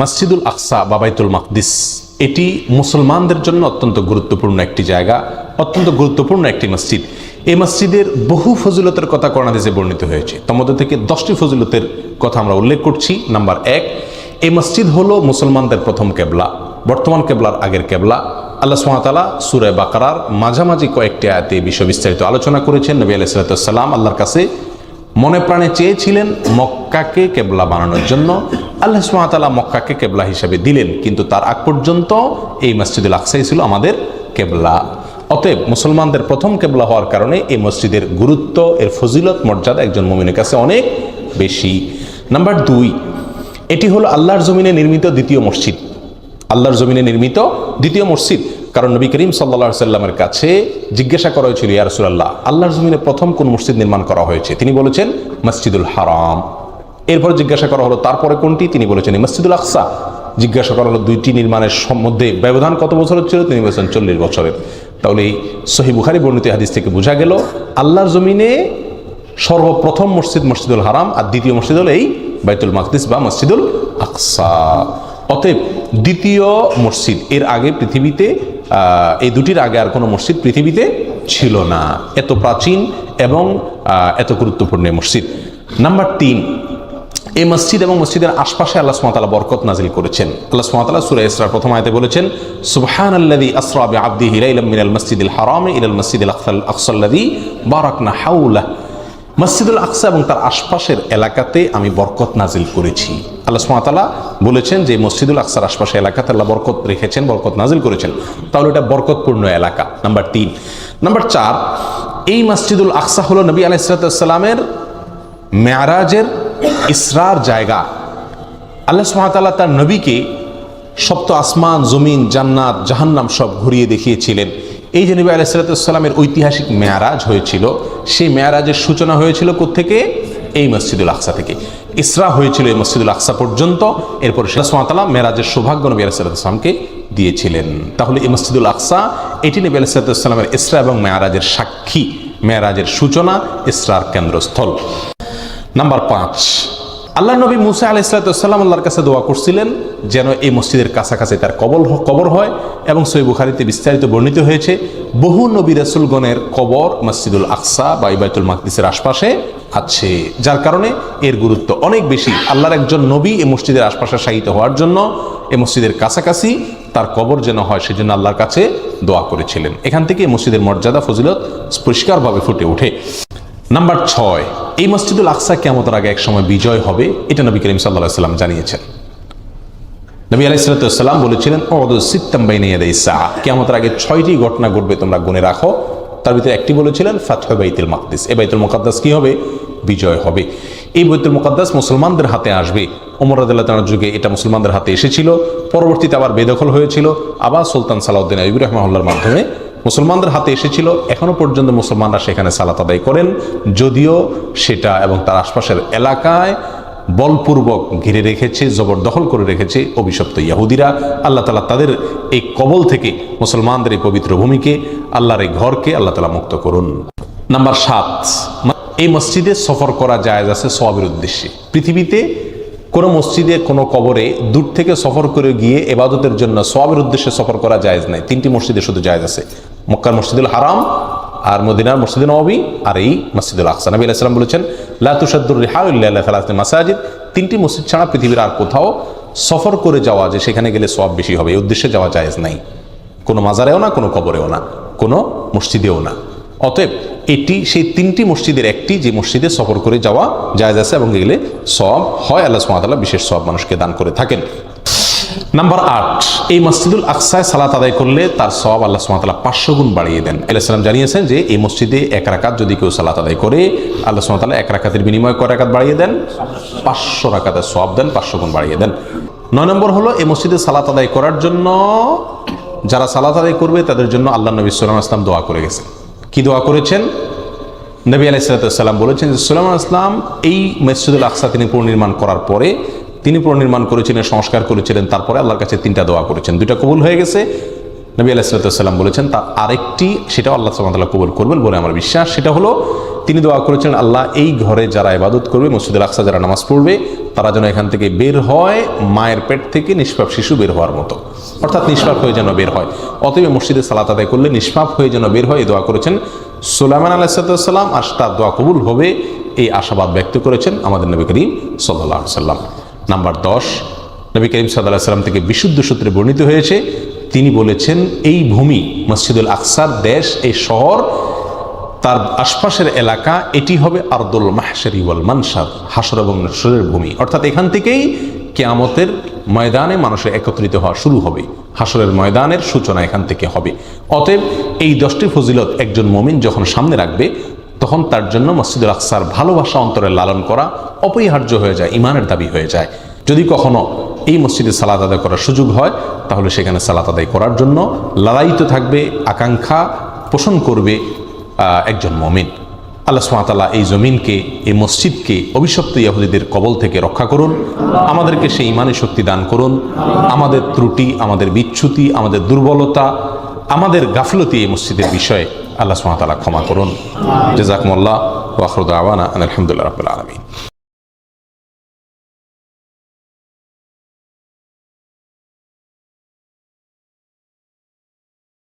মসজিদুল আকসা বাবাইতুল মাকদিস। এটি মুসলমানদের জন্য অত্যন্ত গুরুত্বপূর্ণ একটি জায়গা, অত্যন্ত গুরুত্বপূর্ণ একটি মসজিদ। এই মসজিদের বহু ফজিলতের কথা করোনাদেশে বর্ণিত হয়েছে। তার মধ্যে থেকে দশটি ফজিলতের কথা আমরা উল্লেখ করছি। নাম্বার এক এই মসজিদ হলো মুসলমানদের প্রথম কেবলা, বর্তমান কেবলার আগের কেবলা। আল্লাহ সুমাতালা সুরে বাকারার মাঝামাঝি কয়েকটি আয়াতে বিষয় বিস্তারিত আলোচনা করেছেন। নবী আলাইসালাম আল্লাহর কাছে মনে প্রাণে চেয়েছিলেন মক্কাকে কেবলা বানানোর জন্য। আল্লাহ সুমাতালা মক্কাকে কেবলা হিসাবে দিলেন, কিন্তু তার আগ পর্যন্ত এই মসজিদুল আকসাই ছিল আমাদের কেবলা। অতএব মুসলমানদের প্রথম কেবলা হওয়ার কারণে এই মসজিদের গুরুত্ব, এর ফজিলত, মর্যাদা একজন মমিনের কাছে অনেক বেশি। নাম্বার দুই, এটি হলো আল্লাহর জমিনে নির্মিত দ্বিতীয় মসজিদ। আল্লাহর জমিনে নির্মিত দ্বিতীয় মসজিদ কারণ নবী করিম সাল্লা সাল্লামের কাছে জিজ্ঞাসা করা হয়েছিল, ইয়া রসুল্লাহ আল্লাহর জমিনে প্রথম কোন মসজিদ নির্মাণ করা হয়েছে? তিনি বলেছেন, মসজিদুল হারাম। এরপর জিজ্ঞাসা করা হলো, তারপরে কোনটি? তিনি বলেছেন, মসজিদুল আকসা। জিজ্ঞাসা করা হলো, দুইটি নির্মাণের মধ্যে ব্যবধান কত বছরের ছিল? তিনি বলেছেন, চল্লিশ বছরের। তাহলে এই সহি বুখারি বর্ণিত হাদিস থেকে বোঝা গেল, আল্লাহর জমিনে সর্বপ্রথম মসজিদ মসজিদুল হারাম আর দ্বিতীয় মসজিদ হল এই বাইতুল মাকদিস বা মসজিদুল আকসা। অতএব দ্বিতীয় মসজিদ, এর আগে পৃথিবীতে এই দুটির আগে আর কোনো মসজিদ পৃথিবীতে ছিল না। এত প্রাচীন এবং এত গুরুত্বপূর্ণ মসজিদ। নাম্বার তিন, এই মসজিদ এবং মসজিদের আশপাশে আল্লাহ সুমাতালা বরকত নাজিল করেছেন। আল্লাহ সুমাতালা সুরা ইসরার প্রথম আয়তে বলেছেন সুবহান আল্লাদি আসরা বি আব্দি হিলাইলাম মিনাল মসজিদুল হারামে ইলাল মসজিদুল আকসাল আকসাল্লাদি বারাকনা হাউলা মসজিদুল আকসা এবং তার আশপাশের এলাকাতে আমি বরকত নাজিল করেছি। আল্লাহ সুমাতালা বলেছেন যে মসজিদুল আকসার আশপাশে এলাকাতে আল্লাহ বরকত রেখেছেন, বরকত নাজিল করেছেন। তাহলে এটা বরকতপূর্ণ এলাকা। নাম্বার তিন। নাম্বার চার, এই মসজিদুল আকসা হলো নবী আলাহ আলাইসালামের মেয়ারাজের ইসরার জায়গা। আল্লাহ সুহাতাল্লাহ তার নবীকে সপ্ত আসমান, জমিন, জান্নাত, জাহান্নাম সব ঘুরিয়ে দেখিয়েছিলেন। এই যে নবী আলাইসালামের ঐতিহাসিক মেয়ারাজ হয়েছিল, সেই মেয়ারাজের সূচনা হয়েছিল থেকে এই মসজিদুল আকসা থেকে। ইসরা হয়েছিল এই মসজিদুল আকসা পর্যন্ত। এরপর সুমাতাল্লাহ মেয়ারাজের সৌভাগ্য নবী আলাইসালামকে দিয়েছিলেন। তাহলে এই মসজিদুল আকসা, এটি নবী আলাইসালামের ইসরা এবং মেয়ারাজের সাক্ষী, মেয়ারাজের সূচনা, ইসরার কেন্দ্রস্থল। নাম্বার পাঁচ আল্লাহ নবী মুসা আলাইসালাম আল্লাহর কাছে দোয়া করছিলেন যেন এই মসজিদের কাছাকাছি তার কবল কবর হয় এবং সই বুখারিতে বিস্তারিত বর্ণিত হয়েছে, বহু নবী রাসুলগণের কবর মসজিদুল আকসা বা ইবায়তুল মাকদিসের আশপাশে আছে, যার কারণে এর গুরুত্ব অনেক বেশি। আল্লাহর একজন নবী এই মসজিদের আশপাশে শায়িত হওয়ার জন্য এই মসজিদের কাছাকাছি তার কবর যেন হয় সেজন্য আল্লাহর কাছে দোয়া করেছিলেন। এখান থেকে মসজিদের মর্যাদা, ফজিলত পরিষ্কারভাবে ফুটে ওঠে। নাম্বার ছয় এই মসজিদুল আকসা কেমতের আগে এক সময় বিজয় হবে, এটা নবী করিম সাল্লাহ সাল্লাম জানিয়েছেন। নবী আলাইসালাম বলেছিলেন ইসা কেমতের আগে ছয়টি ঘটনা ঘটবে, তোমরা গুনে রাখো। তার ভিতরে একটি বলেছিলেন, ফাতহ বাইতুল মাকদিস এই বাইতুল মুকাদ্দাস কি হবে? বিজয় হবে। এই বাইতুল মুকাদ্দাস মুসলমানদের হাতে আসবে। ওমর রাদিল্লাহ তালার যুগে এটা মুসলমানদের হাতে এসেছিল, পরবর্তীতে আবার বেদখল হয়েছিল। আবার সুলতান সালাউদ্দিন আইবুর রহমাউল্লার মাধ্যমে মুসলমানদের হাতে এসেছিল। এখনও পর্যন্ত মুসলমানরা সেখানে সালাত আদায় করেন। যদিও সেটা এবং তার আশপাশের এলাকায় বলপূর্বক ঘিরে রেখেছে, জবরদখল করে রেখেছে অভিশপ্ত ইয়াহুদিরা আল্লাহ তালা তাদের এই কবল থেকে মুসলমানদের এই পবিত্র ভূমিকে, আল্লাহর এই ঘরকে আল্লাহ তালা মুক্ত করুন। নাম্বার সাত, এই মসজিদে সফর করা জায়েজ আছে সবের উদ্দেশ্যে। পৃথিবীতে কোনো মসজিদে, কোনো কবরে দূর থেকে সফর করে গিয়ে এবাদতের জন্য সবের উদ্দেশ্যে সফর করা জায়েজ নাই। তিনটি মসজিদে শুধু জায়েজ আছে। মক্কার মসজিদুল হারাম আর মদিনার মসজিদ নবী আর এই মসজিদুল আকসা। নবী আলাইসালাম বলেছেন লাতুসাদুর রেহাউল্লাহ মাসাজিদ। তিনটি মসজিদ ছাড়া পৃথিবীর আর কোথাও সফর করে যাওয়া যে সেখানে গেলে সব বেশি হবে, এই উদ্দেশ্যে যাওয়া জায়েজ নাই। কোনো মাজারেও না, কোনো কবরেও না, কোনো মসজিদেও না। অতএব এটি, সেই তিনটি মসজিদের একটি, যে মসজিদে সফর করে যাওয়া জায়েজ আছে এবং গেলে সব হয়, আল্লাহ সুমাতাল্লাহ বিশেষ সব মানুষকে দান করে থাকেন। নাম্বার আট এই মসজিদুল আকসায় সালাত আদায় করলে তার সব আল্লাহ সুমাতাল্লাহ পাঁচশো গুণ বাড়িয়ে দেন। আলাইসালাম জানিয়েছেন যে এই মসজিদে এক রাকাত যদি কেউ সালাত আদায় করে, আল্লাহ সুমাতাল্লাহ এক রাকাতের বিনিময়ে কয় রাকাত বাড়িয়ে দেন? পাঁচশো রাকাতের সব দেন পাঁচশো গুণ বাড়িয়ে দেন। নয় নম্বর হলো, এই মসজিদে সালাত আদায় করার জন্য যারা সালাত আদায় করবে, তাদের জন্য আল্লাহ নবী সাল্লাম আসলাম দোয়া করে গেছেন। কি দোয়া করেছেন? নবী আলাইসালাম বলেছেন যে সুলাইমান আসলাম এই মসজিদুল আকসা তিনি পুনর্নির্মাণ করার পরে তিনি পুনর্নির্মাণ করেছিলেন, সংস্কার করেছিলেন, তারপরে আল্লাহর কাছে তিনটা দোয়া করেছেন। দুইটা কবুল হয়ে গেছে। নবী আলাইসাল্লাম বলেছেন তার আরেকটি, সেটাও আল্লাহ সাল্লাহ কবুল করবেন বলে আমার বিশ্বাস। সেটা হলো, তিনি দোয়া করেছেন আল্লাহ এই ঘরে যারা ইবাদত করবে মসজিদুল আকসা যারা নামাজ পড়বে, তারা যেন এখান থেকে বের হয়, মায়ের পেট থেকে নিষ্পাপ শিশু বের হওয়ার মতো। অর্থাৎ নিষ্পাপ হয়ে যেন বের হয়। অতএব মসজিদে সালাত আদায় করলে নিষ্পাপ হয়ে যেন বের হয় দোয়া করেছেন সুলাইমান আলাহিসাল্লাম আর তার দোয়া কবুল হবে, এই আশাবাদ ব্যক্ত করেছেন আমাদের নবী করিম সাল্লাহ সাল্লাম নাম্বার দশ, নবী করিম সাল্লাহ সাল্লাম থেকে বিশুদ্ধ সূত্রে বর্ণিত হয়েছে, তিনি বলেছেন, এই ভূমি, মসজিদুল আকসার দেশ, এই শহর, তার আশপাশের এলাকা, এটি হবে আর্দুল মাহসারি ওয়াল মানসার, হাসর এবং নসরের ভূমি। অর্থাৎ এখান থেকেই কেয়ামতের ময়দানে মানুষের একত্রিত হওয়া শুরু হবে। হাসরের ময়দানের সূচনা এখান থেকে হবে। অতএব এই দশটি ফজিলত একজন মমিন যখন সামনে রাখবে তখন তার জন্য মসজিদুল আকসার ভালোবাসা অন্তরে লালন করা অপরিহার্য হয়ে যায়, ইমানের দাবি হয়ে যায়। যদি কখনো এই মসজিদে সালাদ আদায় করার সুযোগ হয়, তাহলে সেখানে সালাত আদায় করার জন্য লালায়িত থাকবে, আকাঙ্ক্ষা পোষণ করবে একজন মমিন। আল্লাহ সুমাতাল্লাহ এই জমিনকে, এই মসজিদকে, অভিশপ্ত ইয়াহুদীদের কবল থেকে রক্ষা করুন, আমাদেরকে সেই ইমানের শক্তি দান করুন। আমাদের ত্রুটি, আমাদের বিচ্যুতি আমাদের দুর্বলতা আমাদের গাফলতি এই মসজিদের বিষয়ে আল্লাহ সুমাতালা ক্ষমা করুন। জেজাকমল্লা ওয়াখরুদ আওয়ানা আলহামদুলিল্লাহ রবিল আলমী